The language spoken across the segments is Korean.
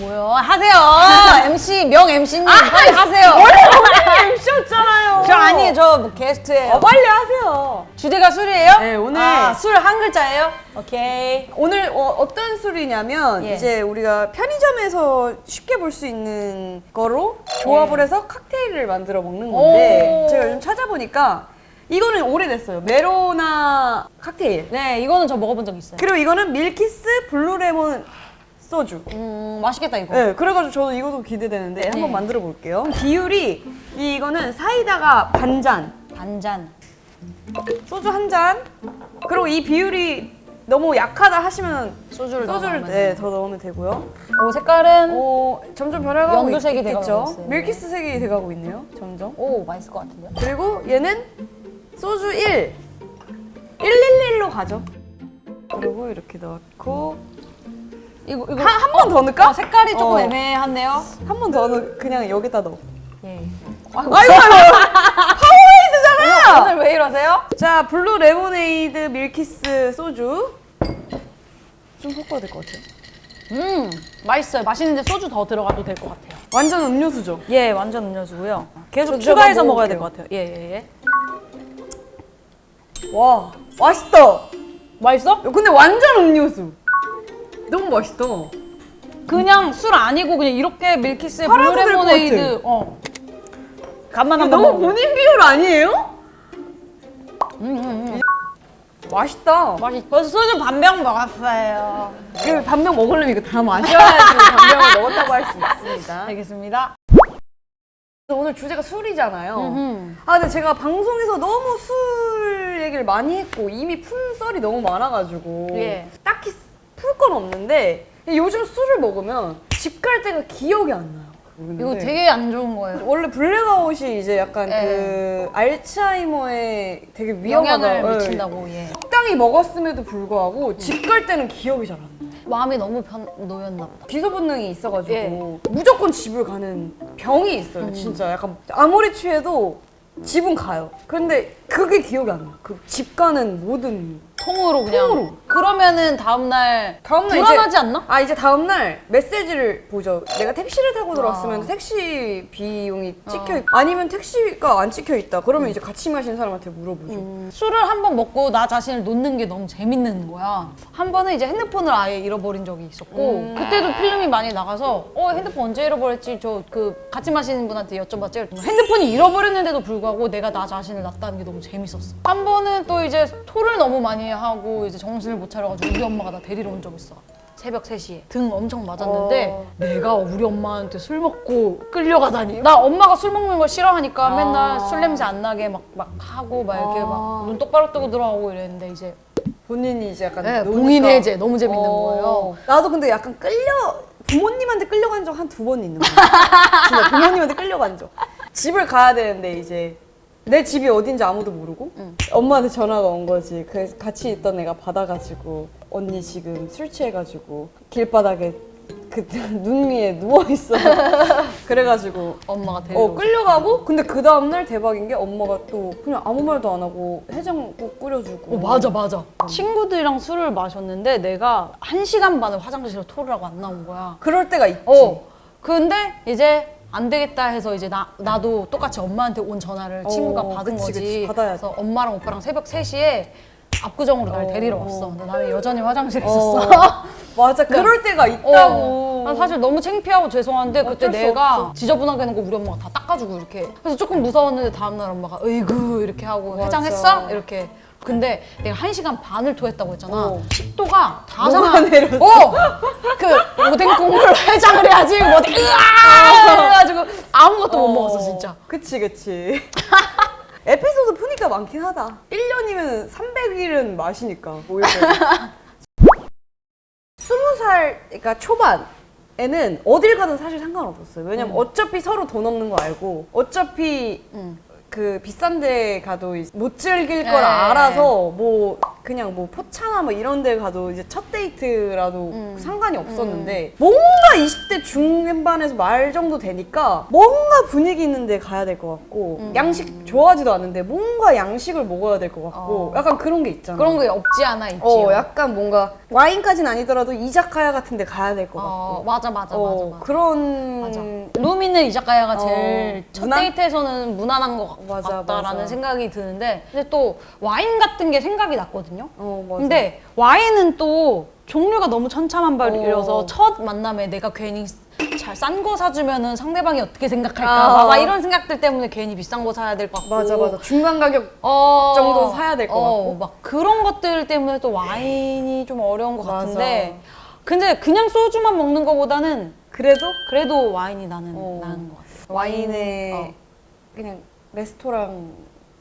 뭐요? 하세요. MC 명 MC님 빨리 하세요. MC였잖아요. 저 아니에요. 저뭐 게스트예요. 어, 빨리 하세요. 주제가 술이에요? 네, 오늘- 아, 술한 글자예요? 오케이. 오늘 어, 떤 술이냐면 예. 이제 우리가 편의점에서 쉽게 볼 수 있는 거로 조합을 해서 칵테일을 만들어 먹는 건데 오. 제가 요즘 찾아보니까 이거는 오래됐어요. 메로나 칵테일. 네, 이거는 저 먹어본 적 있어요. 그리고 이거는 밀키스 블루레몬 소주. 음, 맛있겠다 이거. 네, 그래가지고 저도 이것도 기대되는데 한번 네. 만들어 볼게요. 비율이 이거는 사이다가 반 잔, 반잔. 소주 한 잔. 그리고 이 비율이 너무 약하다 하시면 소주를 소주를 넣으면 네, 더 넣으면 되고요. 오 색깔은 어, 점점 변해가고 연두색이 있, 돼가고 있겠죠. 있어요. 밀키스 색이 돼가고 있네요. 점점. 오 맛있을 것 같은데요? 그리고 얘는 소주 1. 111로 가죠. 그리고 이렇게 넣고 이거 이거 한 번 더 넣을까? 어, 색깔이 조금 어. 애매한데요? 한 번더넣 그냥 여기다 넣어. 예. 아이고 아이고 파워에이드잖아. 오늘 왜 이러세요? 자 블루 레모네이드 밀키스 소주 좀 섞어야 될 것 같아요. 음 맛있어요. 맛있는데 소주 더 들어가도 될 것 같아요. 완전 음료수죠. 예, 완전 음료수고요. 계속 저- 추가해서 먹어야 될. 것 같아요. 예, 예, 예. 와 맛있다. 맛있어? 근데 완전 음료수. 너무 맛있다. 그냥 술 아니고 그냥 이렇게 밀키스에 팔아도 될것 블루레모네이드 어. 간만 한번 너무 먹어. 본인 비율 아니에요? 음, 음, 음. 맛있다. 맛있. 벌써 소주 반병 먹었어요. 그 반병 먹으려면 이거 다 마셔야지 반병을 먹었다고 할 수 있습니다. 알겠습니다. 오늘 주제가 술이잖아요. 음흠. 아 근데 제가 방송에서 너무 술 얘기를 많이 했고 이미 푼 썰이 너무 많아가지고 예. 딱히 풀 건 없는데 요즘 술을 먹으면 집 갈 때가 기억이 안 나요. 이거 되게 안 좋은 거예요. 원래 블랙아웃이 이제 약간 예. 그 알츠하이머에 되게 위험하다. 영향을 예. 미친다고 예. 적당히 먹었음에도 불구하고 집 갈 때는 기억이 잘 안 나. 마음이 너무 편 놓였나 보다. 기소 본능이 있어가지고 예. 무조건 집을 가는 병이 있어요. 음. 진짜 약간 아무리 취해도 집은 가요. 근데 그게 기억이 안 나. 그 집 가는 모든 통으로 그냥. 통으로. 그러면은 다음 날 다음날 불안하지 이제, 않나? 아 이제 다음날 메시지를 보죠. 내가 택시를 타고 들어왔으면 아. 택시 비용이 찍혀 있 아니면 택시가 안 찍혀 있다. 그러면 이제 같이 마신 사람한테 물어보죠. 음, 술을 한 번 먹고 나 자신을 놓는 게 너무 재밌는 거야. 한 번은 이제 핸드폰을 아예 잃어버린 적이 있었고 음. 그때도 필름이 많이 나가서 어 핸드폰 언제 잃어버렸지? 저 그 같이 마시는 분한테 여쭤봤지. 핸드폰이 잃어버렸는데도 불구하고 내가 나 자신을 놨다는 게 너무 재밌었어. 한 번은 또 이제 토를 너무 많이 하고 이제 정신을 못 차려가지고 우리 엄마가 나 데리러 온 적 있어. 새벽 3시에 등 엄청 맞았는데 어. 내가 우리 엄마한테 술 먹고 끌려가다니 나 엄마가 술 먹는 걸 싫어하니까 아. 맨날 술 냄새 안 나게 막, 막 하고 막 이렇게 아. 막눈 똑바로 뜨고 들어가고 이랬는데 이제 본인이 이제 약간 네, 노니까. 봉인 해제 너무 재밌는 어. 거예요 나도 근데 약간 끌려 부모님한테 끌려간 적 한 두 번 있는 거야. 진짜 부모님한테 끌려간 적. 집을 가야 되는데 이제 내 집이 어딘지 아무도 모르고 엄마한테 전화가 온 거지. 그 같이 있던 애가 받아가지고 언니 지금 술 취해가지고 길바닥에 그 눈 위에 누워 있어. 그래가지고 엄마가 데리러 어. 끌려가고 근데 그 다음 날 대박인 게 엄마가 또 그냥 아무 말도 안 하고 해장국 끓여주고. 어, 맞아 맞아 친구들이랑 술을 마셨는데 내가 한 시간 반을 화장실에서 토를 하고 안 나온 거야 그럴 때가 있지. 어 근데 이제 안 되겠다 해서 이제 나, 나도 똑같이 엄마한테 온 전화를 친구가 어, 받은 그치, 거지 그치. 받아야지. 그래서 엄마랑 오빠랑 새벽 3시에 압구정으로 날 어, 데리러 어. 왔어 근데 나는 여전히 화장실에 어, 있었어 맞아 그럴 때가 있다고. 어, 난 사실 너무 창피하고 죄송한데 그때 어쩔 수 내가 없어. 지저분하게 해놓고 우리 엄마가 다 닦아주고 이렇게 그래서 조금 무서웠는데 다음날 엄마가 으이구 이렇게 하고 맞아. 해장했어? 이렇게 근데 내가 한시간 반을 토했다고 했잖아 어. 식도가 다 녹아 상하 내렸어. 어! 그 오뎅 국물 해장을 해야지 뭐 어디 으아! 그래가지고 아무것도 못 먹었어 진짜 그치 그치. 에피소드 푸니까 많긴 하다. 1년이면 300일은 마시니까 오히려. 20살 그러니까 초반에는 어딜 가든 사실 상관없었어요. 왜냐면 어차피 서로 돈 없는 거 알고 어차피 음. 그 비싼 데 가도 못 즐길 네. 걸 알아서 뭐 그냥 뭐 포차나 뭐 이런 데 가도 이제 첫 데이트라도 음. 상관이 없었는데 뭔가 20대 중반에서 말 정도 되니까 뭔가 분위기 있는 데 가야 될 것 같고 음. 양식 좋아하지도 않는데 뭔가 양식을 먹어야 될 것 같고 어. 약간 그런 게 있잖아. 그런 게 없지 않아 있지. 어, 약간 뭔가 와인까지는 아니더라도 이자카야 같은 데 가야 될 것 같고. 어, 맞아 맞아 어, 맞아 맞아. 그런 맞아. 룸 있는 이자카야가 어, 제일 첫 무난? 데이트에서는 무난한 것 맞아, 같다라는 맞아. 생각이 드는데 근데 또 와인 같은 게 생각이 났거든요. 어, 맞아. 근데 와인은 또 종류가 너무 천차만별이라서 어. 첫 만남에 내가 괜히 잘 싼 거 사주면은 상대방이 어떻게 생각할까 아. 막, 막 이런 생각들 때문에 괜히 비싼 거 사야 될 것 같고 맞아 맞아 중간 가격 어, 정도 사야 될것 어, 같고. 막 그런 것들 때문에 또 와인이 좀 어려운 것 맞아. 같은데 근데 그냥 소주만 먹는 것보다는 그래도 그래도 와인이 나는 어. 나은 것 같아. 와인에 어. 그냥 레스토랑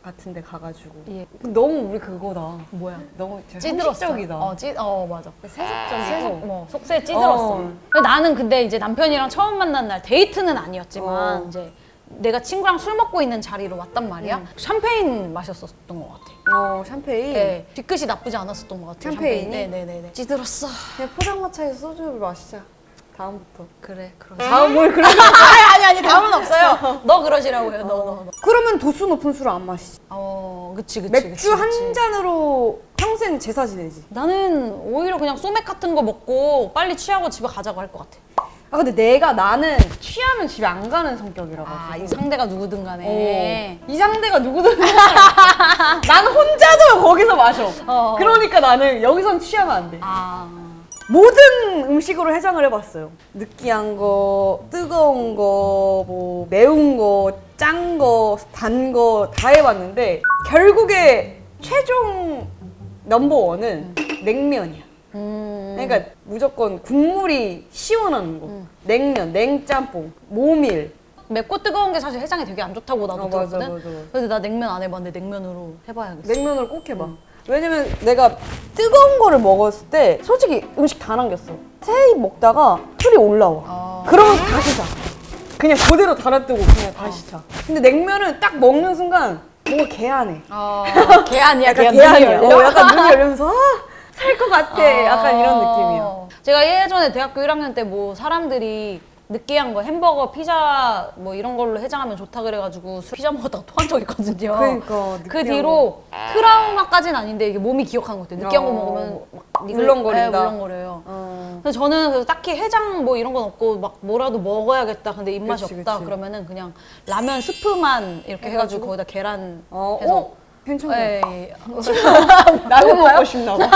같은 데 가가지고 예. 너무 우리 그거다 뭐야? 너무 찌들었어. 상식적이다 어, 찌, 어 맞아. 세속적이고 세속, 뭐 속세 찌들었어. 어. 근데 나는 근데 이제 남편이랑 처음 만난 날 데이트는 아니었지만 어. 이제 내가 친구랑 술 먹고 있는 자리로 왔단 말이야. 음. 샴페인 마셨었던 것 같아. 어 샴페인 네. 뒤끝이 나쁘지 않았었던 것 같아. 샴페인이? 네네네. 찌들었어. 그냥 포장마차에서 소주를 마시자 다음부터 그래 그러. 다음 뭘 그러 아니 아니 아니 다음은 없어요. 너 그러시라고요. 너 너 너. 그러면 도수 높은 술을 안 마시지 어 그치 그치. 맥주 그치, 한 그치. 잔으로 평생 제사 지내지 나는 오히려 그냥 소맥 같은 거 먹고 빨리 취하고 집에 가자고 할 것 같아. 아 근데 내가 나는 취하면 집에 안 가는 성격이라 아, 가지고 이 상대가 누구든 간에. 어. 이 상대가 누구든 나는 혼자도 거기서 마셔 어. 그러니까 나는 여기선 취하면 안 돼 아. 모든 음식으로 해장을 해봤어요. 느끼한 거, 뜨거운 거, 뭐 매운 거, 짠 거, 단 거 다 해봤는데 결국에 최종 넘버 원은 냉면이야. 음. 그러니까 무조건 국물이 시원한 거, 냉면, 냉짬뽕, 모밀. 맵고 뜨거운 게 사실 해장에 되게 안 좋다고 나도 어, 맞아, 들었거든. 맞아, 맞아. 근데 나 냉면 안 해봤는데 냉면으로 해봐야겠어. 냉면을 꼭 해봐. 왜냐면 내가 뜨거운 거를 먹었을 때 솔직히 음식 다 남겼어. 세입 먹다가 술이 올라와. 아. 그러면 다시 자. 그냥 그대로 달아뜨고 그냥 다시 자. 근데 냉면은 딱 먹는 순간 뭔가 개안해. 어, 개안이야, 약간 개안. 개안이야. 눈이 열려? 어, 약간 눈이 열리면서 아, 살것 같아. 약간 이런 느낌이야. 어. 제가 예전에 대학교 1학년 때 뭐 사람들이 느끼한 거 햄버거, 피자 뭐 이런 걸로 해장하면 좋다 그래가지고 술 피자 먹었다가 토한 적 있거든요. 그러니까 그 느끼한 뒤로 트라우마까지는 아닌데 이게 몸이 기억하는 것 같아요. 느끼한 거 어. 먹으면 막 니글- 울렁거린다. 네, 울렁거려요. 어. 근데 저는 그래서 딱히 해장 뭐 이런 건 없고 막 뭐라도 먹어야겠다. 근데 입맛이 그치, 없다. 그치. 그러면은 그냥 라면 스프만 이렇게 해가지고, 해가지고? 거기다 계란 어, 해서 어, 괜찮아. 예, 예. 라면 먹고 싶나 봐.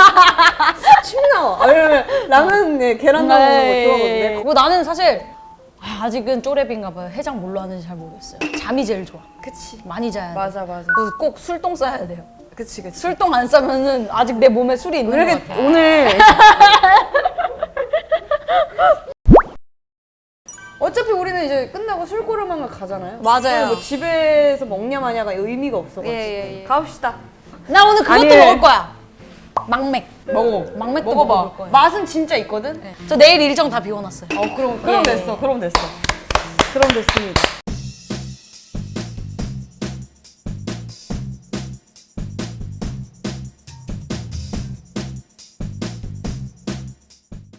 쉽나 봐. 왜냐면 라면에 계란 넣는 거 네. 좋아하거든요. 그리고 나는 사실 아, 아직은 쪼렙인가 봐요. 해장 뭘로 하는지 잘 모르겠어요. 잠이 제일 좋아. 그치. 많이 자야 돼. 맞아, 맞아. 꼭 술똥 싸야 돼요. 그치, 그치. 술똥 안 싸면은 아직 내 몸에 술이 있는 왜것 같아. 오늘 어차피 우리는 이제 끝나고 술고르망을 가잖아요. 맞아요. 뭐 집에서 먹냐 마냐가 의미가 없어가지고 예, 예, 예. 가봅시다. 나 오늘 그것도 아니, 먹을 거야. 막맥. 먹어. 막맥도 먹어봐. 먹을 거예요. 맛은 진짜 있거든. 네. 저 내일 일정 다 비워놨어요. 어 그럼 그럼 예. 됐어. 그럼 됐어. 그럼 됐습니다.